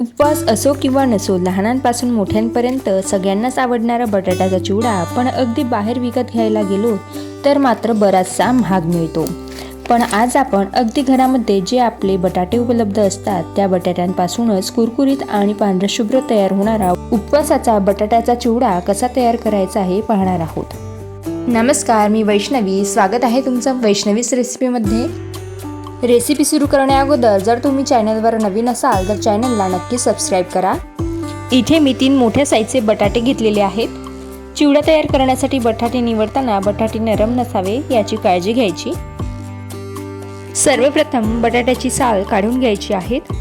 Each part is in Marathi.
उपवास असो किंवा नसो लहानांपासून मोठ्यांपर्यंत सगळ्यांनाच आवडणारा बटाट्याचा चिवडा पण अगदी बाहेर विकत घ्यायला गेलो तर मात्र बराचसा महाग मिळतो. पण आज आपण अगदी घरामध्ये जे आपले बटाटे उपलब्ध असतात त्या बटाट्यांपासूनच कुरकुरीत आणि पांढरशुभ्र तयार होणारा उपवासाचा बटाट्याचा चिवडा कसा तयार करायचा हे पाहणार आहोत. नमस्कार मी वैष्णवी. स्वागत आहे तुमचं वैष्णवीस रेसिपीमध्ये रेसिपी सुरू करण्याअगोदर जर तुम्ही चॅनलवर नवीन असाल तर चॅनलला नक्की सबस्क्राईब करा. इथे मी तीन मोठ्या साईजचे बटाटे घेतलेले आहेत. चिवडा तयार करण्यासाठी बटाटे निवडताना बटाटे नरम नसावे याची काळजी घ्यायची. सर्वप्रथम बटाट्याची साल काढून घ्यायची आहेत.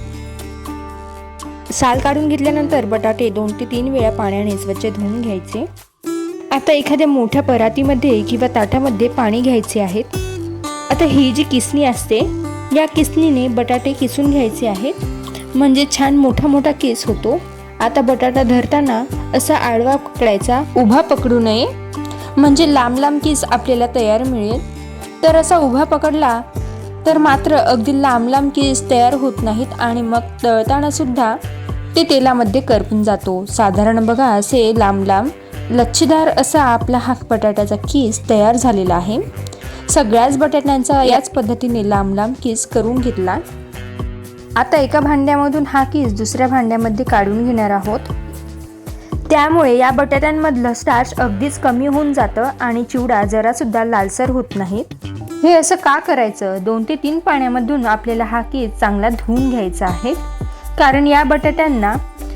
साल काढून घेतल्यानंतर बटाटे दोन ते तीन वेळा पाण्याने स्वच्छ धुवून घ्यायचे. आता एखाद्या मोठ्या परातीमध्ये किंवा ताटामध्ये पाणी घ्यायचे आहेत. आता ही जी किसणी असते या किसणीने बटाटे किसून घ्यायचे आहेत. म्हणजे छान मोठा मोठा केस होतो. आता बटाटा धरताना असा आडवा पकडायचा उभा पकडू नये. म्हणजे लांब लांब केस आपल्याला तयार मिळेल. तर असा उभा पकडला तर मात्र अगदी लांब लांब केस तयार होत नाहीत आणि मग तळताना सुद्धा ते तेलामध्ये करपून जातो. साधारण बघा असे लांब लांब लच्छीदार असा आपला हा बटाट्याचा केस तयार झालेला आहे. सगळ्याच बटाट्यांचा याच पद्धतीने लांब लांब किस करून घेतला? आता एका भांड्यामधून हा किस दुसऱ्या भांड्यामध्ये काढून घेणार आहोत. त्यामुळे या बटाट्यांमधलं स्टार्च अगदीच कमी होऊन जातं आणि चिवडा जरासुद्धा लालसर होत नाही. हे असं का करायचं? दोन ते तीन पाण्यामधून आपल्याला हा केस चांगला धुवून घ्यायचा आहे. कारण या बटाट्यांना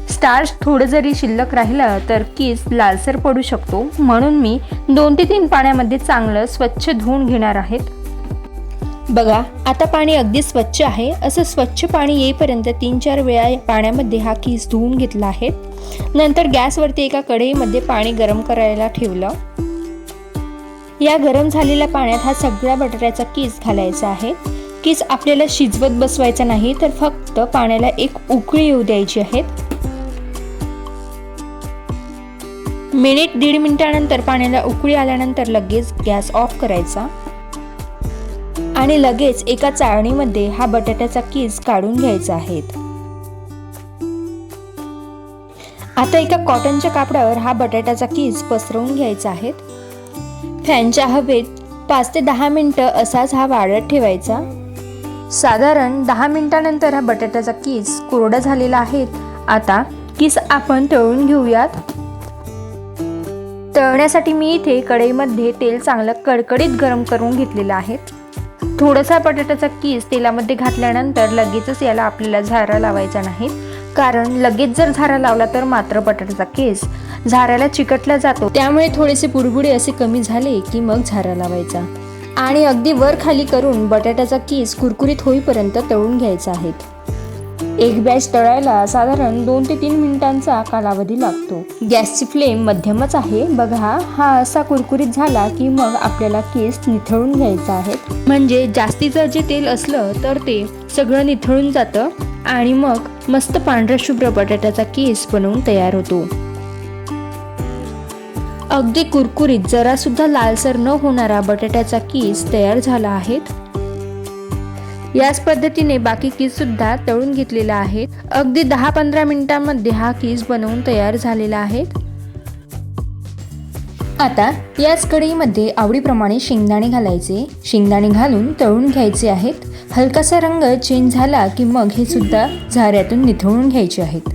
स्टार्च थोडं जरी शिल्लक राहिलं तर कीस लालसर पडू शकतो. म्हणून मी दोन ते तीन पाण्यामध्ये चांगलं स्वच्छ धुवून घेणार आहेत. बघा आता पाणी अगदी स्वच्छ आहे. असं स्वच्छ पाणी येईपर्यंत तीन चार वेळा पाण्यामध्ये हा कीस धुवून घेतला आहे. नंतर गॅसवरती एका कढईमध्ये पाणी गरम करायला ठेवलं. या गरम झालेल्या पाण्यात हा सगळा बटाट्याचा कीस घालायचा आहे. कीस आपल्याला शिजवत बसवायचा नाही तर फक्त पाण्याला एक उकळी येऊ द्यायची आहेत मिनिट दीड मिनिटानंतर पाण्याला उकळी आल्यानंतर लगेच गॅस ऑफ करायचा. आणि लगेच एका चाळणीमध्ये हा बटाट्याचा कीस काढून घ्यायचा आहे. आता एका कॉटनच्या कापडावर हा बटाट्याचा कीस पसरवून घ्यायचा आहे. फॅनच्या हवेत पाच ते दहा मिनटं असाच हा वाढत ठेवायचा. साधारण दहा मिनिटानंतर हा बटाट्याचा कीस कोरडा झालेला आहे. आता कीस आपण तळून घेऊयात. तळण्यासाठी मी इथे कढईमध्ये तेल चांगलं कडकडीत गरम करून घेतलेलं आहे. थोडासा बटाट्याचा कीस तेलामध्ये घातल्यानंतर लगेचच याला आपल्याला झारा लावायचा नाही. कारण लगेच जर झारा लावला तर मात्र बटाट्याचा केस झाऱ्याला चिकटला जातो. त्यामुळे थोडेसे बुडबुडे असे कमी झाले की मग झारा लावायचा. आणि अगदी वर खाली करून बटाट्याचा कीस कुरकुरीत होईपर्यंत तळून घ्यायचा आहे. एक बॅच तळायला साधारण दोन ते तीन मिनिटांचा कालावधी लागतो. गॅसची फ्लेम मध्यमच आहे. बघा हा असा कुरकुरीत झाला की मग आपल्याला केस निथळून घ्यायचा आहे. म्हणजे जास्तीचं जे तेल असलं तर ते सगळं निथळून जातं आणि मग मस्त पांढरा शुभ्र बटाट्याचा केस बनवून तयार होतो. अगदी कुरकुरीत जरा सुद्धा लालसर न होणारा बटाट्याचा केस तयार झाला आहे. याच पद्धतीने बाकी कीस सुद्धा तळून घेतलेला आहे अगदी दहा पंधरा मिनिटांमध्ये हा कीस बनवून तयार झालेला आहे. आता याच कढईमध्ये आवडीप्रमाणे शेंगदाणे घालायचे. शेंगदाणे घालून तळून घ्यायचे आहेत. हलकासा रंग चेंज झाला की मग हे सुद्धा झाऱ्यातून निथळून घ्यायचे आहेत.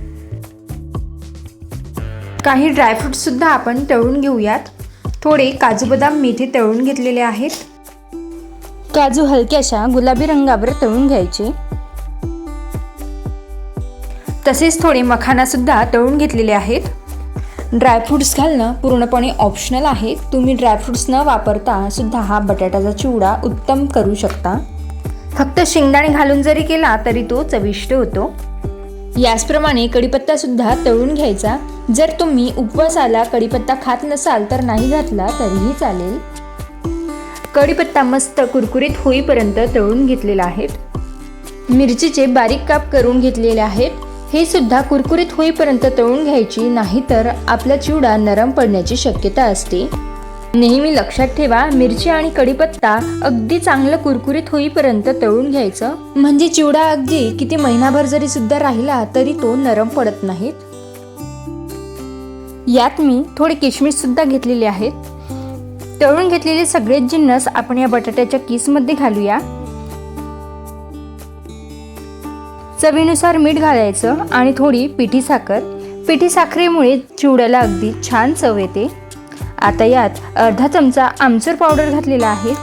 काही ड्रायफ्रूट सुद्धा आपण तळून घेऊयात. थोडे काजू बदाम मेथी तळून घेतलेले आहेत. काजू हलक्याशा गुलाबी रंगावर तळून घ्यायचे. तसेच थोडे मखानासुद्धा तळून घेतलेले आहेत. ड्रायफ्रुट्स घालणं पूर्णपणे ऑप्शनल आहे. तुम्ही ड्रायफ्रुट्स न वापरता सुद्धा हा बटाट्याचा चिवडा उत्तम करू शकता. फक्त शेंगदाणे घालून जरी केला तरी तो चविष्ट होतो. याचप्रमाणे कढीपत्तासुद्धा तळून घ्यायचा. जर तुम्ही उपवासाला कढीपत्ता खात नसाल तर नाही घातला तरीही चालेल. कढीपत्ता मस्त कुरकुरीत होईपर्यंत तळून घेतलेला आहे मिरचीचे बारीक काप करून घेतलेले आहेत. हे सुद्धा कुरकुरीत होईपर्यंत तळून घ्यायची नाहीतर आपला चिवडा नरम पडण्याची शक्यता असते. नेहमी लक्षात ठेवा मिरची आणि कढीपत्ता अगदी चांगलं कुरकुरीत होईपर्यंत तळून घ्यायचं. म्हणजे चिवडा अगदी किती महिनाभर जरी सुद्धा राहिला तरी तो नरम पडत नाहीत. यात मी थोडे किशमिश सुद्धा घेतलेले आहेत. तळून घेतलेले सगळेच जिन्नस आपण या बटाट्याच्या किसमध्ये घालूया. चवीनुसार मीठ घालायचं आणि थोडी पिठी साखर. पिठी साखरेमुळे चिवड्याला अगदी छान चव येते. आता यात अर्धा चमचा आमचूर पावडर घातलेला आहे.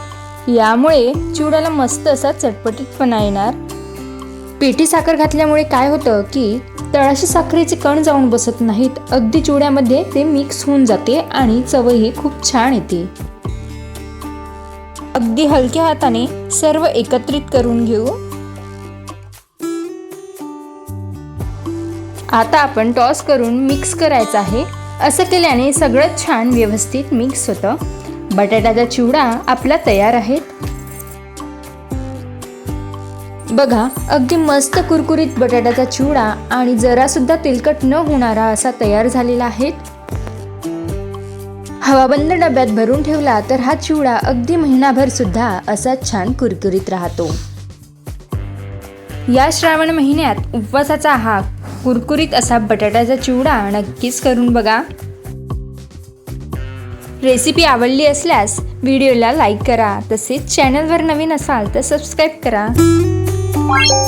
यामुळे चिवड्याला मस्त असा चटपटीतपणा येणार. पिठी साखर घातल्यामुळे काय होतं की तळाशी साखरेचे कण जाऊन बसत नाहीत. अगदी चिवड्यामध्ये ते मिक्स होऊन जाते आणि चवही खूप छान येते. अगदी हलक्या हाताने सर्व एकत्रित करून घेऊ. आता आपण टॉस करून मिक्स करायचं आहे. असं केल्याने सगळं छान व्यवस्थित मिक्स होतं. बटाट्याचा चिवडा आपला तयार आहे. बघा अगदी मस्त कुरकुरीत बटाट्याचा चिवडा आणि जरा सुद्धा तेलकट न होणारा असा तयार झालेला आहे. हवाबंद डब्यात भरून ठेवला तर हा चिवडा अगदी महिनाभर सुद्धा असा छान कुरकुरीत राहतो. या श्रावण महिन्यात उपवासाचा हा कुरकुरीत असा बटाट्याचा चिवडा नक्कीच करून बघा. रेसिपी आवडली असल्यास व्हिडिओला लाईक करा तसेच चॅनलवर नवीन असाल तर सबस्क्राईब करा. Bye.